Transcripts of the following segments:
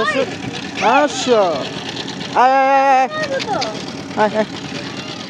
আসো আয় আয় আয় আয় আয়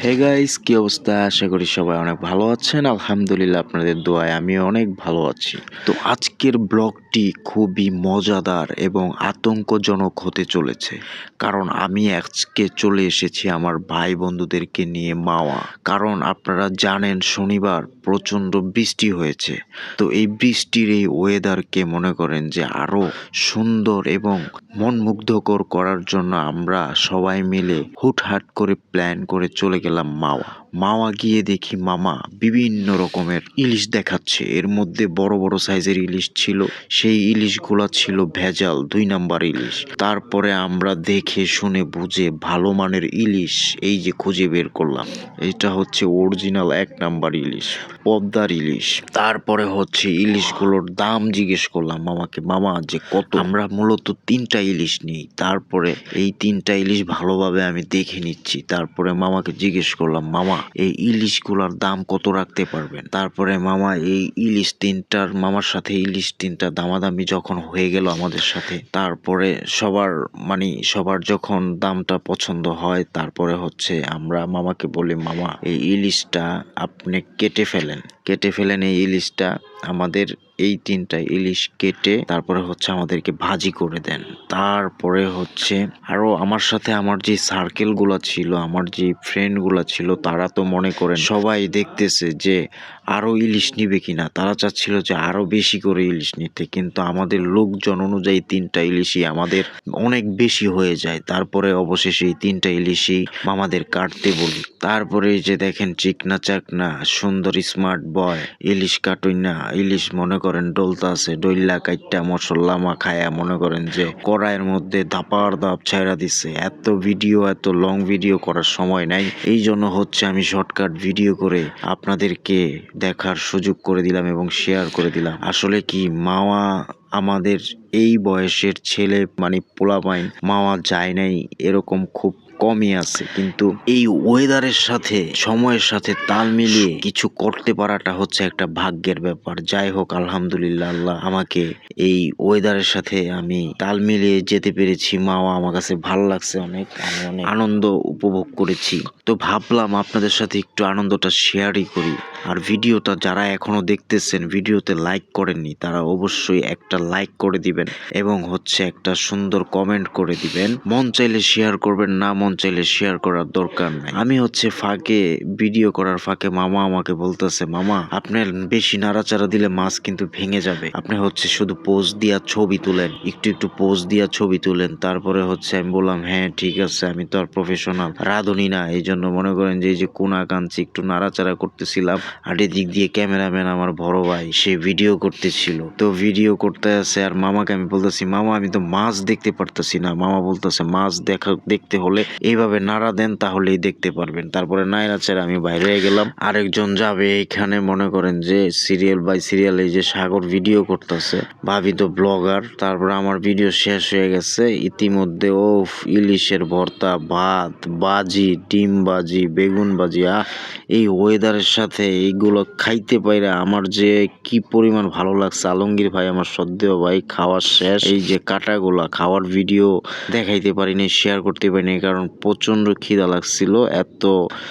হে গাইস কি অবস্থা? আশা করি সবাই অনেক ভালো আছেন। আলহামদুলিল্লাহ আপনাদের দোয়ায় আমি অনেক ভালো আছি। তো আজকের ব্লগটি খুবই মজাদার এবং আতঙ্কজনক হতে চলেছে। কারণ আমি আজকে চলে এসেছি আমার ভাই বন্ধুদেরকে নিয়ে মাওয়া। কারণ আপনারা জানেন, শনিবার প্রচণ্ড বৃষ্টি হয়েছে। তো এই বৃষ্টির এই ওয়েদারকে মনে করেন যে আরও সুন্দর এবং মনমুগ্ধকর করার জন্য আমরা সবাই মিলে হুটহাট করে প্ল্যান করে চলে গেলাম। মাওয়া। মাওয়া গিয়ে দেখি মামা বিভিন্ন রকমের ইলিশ দেখাচ্ছে। এর মধ্যে বড় বড় সাইজের ইলিশ ছিল, সেই ইলিশগুলো ছিল ভেজাল, দুই নাম্বার ইলিশ। তারপরে আমরা দেখে শুনে বুঝে ভালো মানের ইলিশ এই যে খুঁজে বের করলাম। এটা হচ্ছে অরিজিনাল এক নাম্বার ইলিশ, পদ্মার ইলিশ। তারপরে হচ্ছে ইলিশগুলোর দাম জিজ্ঞেস করলাম মামাকে, মামা, যে কত? আমরা মূলত তিনটা ইলিশ নিই। তারপরে এই তিনটা ইলিশ ভালোভাবে আমি দেখে নিচ্ছি। তারপরে মামাকে জিজ্ঞেস করলাম, মামা, এই ইলিশগুলোর দাম কত রাখতে পারবেন? তারপরে, মামা, এই ইলিশ তিনটার মামার সাথে ইলিশ তিনটা দামাদামি যখন হয়ে গেল আমাদের সাথে, তারপরে সবার মানে সবার যখন দামটা পছন্দ হয়, তারপরে হচ্ছে আমরা মামাকে বলি, মামা, এই ইলিশটা আপনি কেটে ফেলেন কেটে ফেলেন এই ইলিশটা আমাদের এই তিনটা ইলিশ কেটে তারপরে হচ্ছে আমাদেরকে ভাজি করে দেন। তারপরে হচ্ছে আরও আমার সাথে আমার যে সার্কেলগুলা ছিল, আমার যে ফ্রেন্ডগুলা ছিল, তারা তো মনে করেন সবাই দেখতেছে যে আরও ইলিশ নিবে কিনা। তারা চাচ্ছিল যে আরও বেশি করে ইলিশ নিতে, কিন্তু আমাদের লোকজন অনুযায়ী তিনটা ইলিশই আমাদের অনেক বেশি হয়ে যায়। তারপরে অবশেষে এই তিনটা ইলিশই মামাদের কাটতে বলি। তারপরে যে দেখেন চিকনা চাকনা সুন্দর স্মার্ট বয় ইলিশ কাটুই না ইলিশ মনে করেন ডলতা আছে, ডইল্লা, কাইটটা, মশলা, মাখায়া মনে করেন যে কড়াইয়ের মধ্যে ধাপার ধাপ ছাইরা দিচ্ছে এত ভিডিও, এত লং ভিডিও করার সময় নাই। এই জন্য হচ্ছে আমি শর্টকাট ভিডিও করে আপনাদেরকে দেখার সুযোগ করে দিলাম এবং শেয়ার করে দিলাম। আসলে কি, মাওয়া আমাদের এই বয়সের ছেলে মানে পোলাপাইন, মাওয়া যায় নাই এরকম খুব কমই আছে কিন্তু এই ওয়েদারের সাথে সময়ের সাথে তাল মিলিয়ে কিছু করতে পারাটা হচ্ছে একটা ভাগ্যের ব্যাপার। যাই হোক আলহামদুলিল্লাহ আল্লাহ আমাকে এই ওয়েদারের সাথে আমি তাল মিলিয়ে যেতে পেরেছি। মাও আমার কাছে ভালো লাগছে অনেক আমি অনেক আনন্দ উপভোগ করেছি। তো ভাবলাম আপনাদের সাথে একটু আনন্দটা শেয়ারই করি। আর ভিডিওটা যারা এখনও দেখতেছেন ভিডিওতে লাইক করেননি তারা অবশ্যই একটা লাইক করে দিবেন এবং হচ্ছে একটা সুন্দর কমেন্ট করে দিবেন। মন চাইলে শেয়ার করবেন না মন চাইলে শেয়ার করার দরকার নাই। আমি হচ্ছে ফাঁকে ভিডিও করার ফাঁকে মামা আমাকে বলতেছে, মামা আপনার বেশি নাড়াচাড়া দিলে মাছ কিন্তু ভেঙে যাবে। আপনি হচ্ছে শুধু পোজ দিয়া ছবি তুলেন, একটু একটু পোজ দিয়া ছবি তুলেন। তারপরে হচ্ছে আমি বললাম হ্যাঁ ঠিক আছে, আমি তো আর প্রফেশনাল রাঁধুনি না। এই জন্য মনে করেন যে, এই যে কোনা কাঞ্চি একটু নাড়াচাড়া করতেছিলাম। আর এদিক দিয়ে ক্যামেরাম্যান আমার বড় ভাই, সে ভিডিও করতেছিল। তো ভিডিও করতে আছে আর মামাকে আমি বলতেছি, মামা, আমি তো মাছ দেখতে পারতেছি না। মামা বলতেছে, মাছ দেখা, দেখতে হলে এইভাবে নাড়া দেন তাহলেই দেখতে পারবেন। তারপরে নাইরাচার আমি বাইরে গেলাম। আরেকজন যাবে এইখানে, মনে করেন যে সিরিয়াল বাই সিরিয়াল এই যে সাগর ভিডিও করতেছে। ভাবি তো ব্লগার তারপরে আমার ভিডিও শেষ হয়ে গেছে। ইতিমধ্যে ও ইলিশের ভর্তা, ভাত, বাজি, ডিম বাজি, বেগুন বাজি, আহ, এই ওয়েদারের সাথে এইগুলো খাইতে পাইরা আমার যে কি পরিমাণ ভালো লাগছে। আলমগীর ভাই, আমার সদ্দেহ ভাই খাওয়ার শেষ। এই যে কাটাগুলা, খাওয়ার ভিডিও দেখাইতে পারিনি শেয়ার করতে পারিনি, কারণ প্রচণ্ড খিদা লাগছিল, এত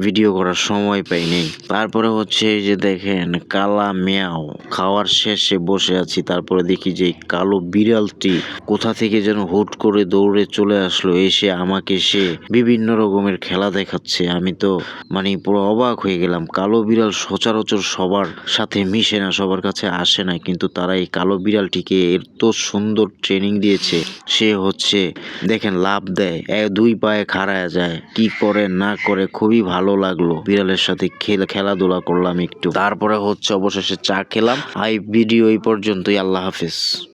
ভিডিও করার সময় পাইনি। তারপরে হচ্ছে এই যে দেখেন, কালা মেয়াও। খাওয়ার শেষে বসে আছি, তারপরে দেখি যে কালো বিড়ালটি কোথা থেকে যেন হুট করে দৌড়ে চলে আসলো, এসে আমাকে সে বিভিন্ন রকমের খেলা দেখাচ্ছে। আমি তো মানে পুরো অবাক হয়ে গেলাম, কালো বিড়াল সচরাচর সবার সাথে মিশে না, সবার কাছে আসে না, কিন্তু তারা এই কালো বিড়ালটিকে এত সুন্দর ট্রেনিং দিয়েছে। সে হচ্ছে, দেখেন, লাভ দেয়। দুই পায়ে খাড়ায় যায়। কি করে না করে খুবই ভালো লাগল। বিড়ালের সাথে খেলে খেলাধুলা করলাম একটু। তারপরে হচ্ছে অবশেষে চা খেলাম। আই ভিডিও এই পর্যন্তই। আল্লাহ হাফেজ।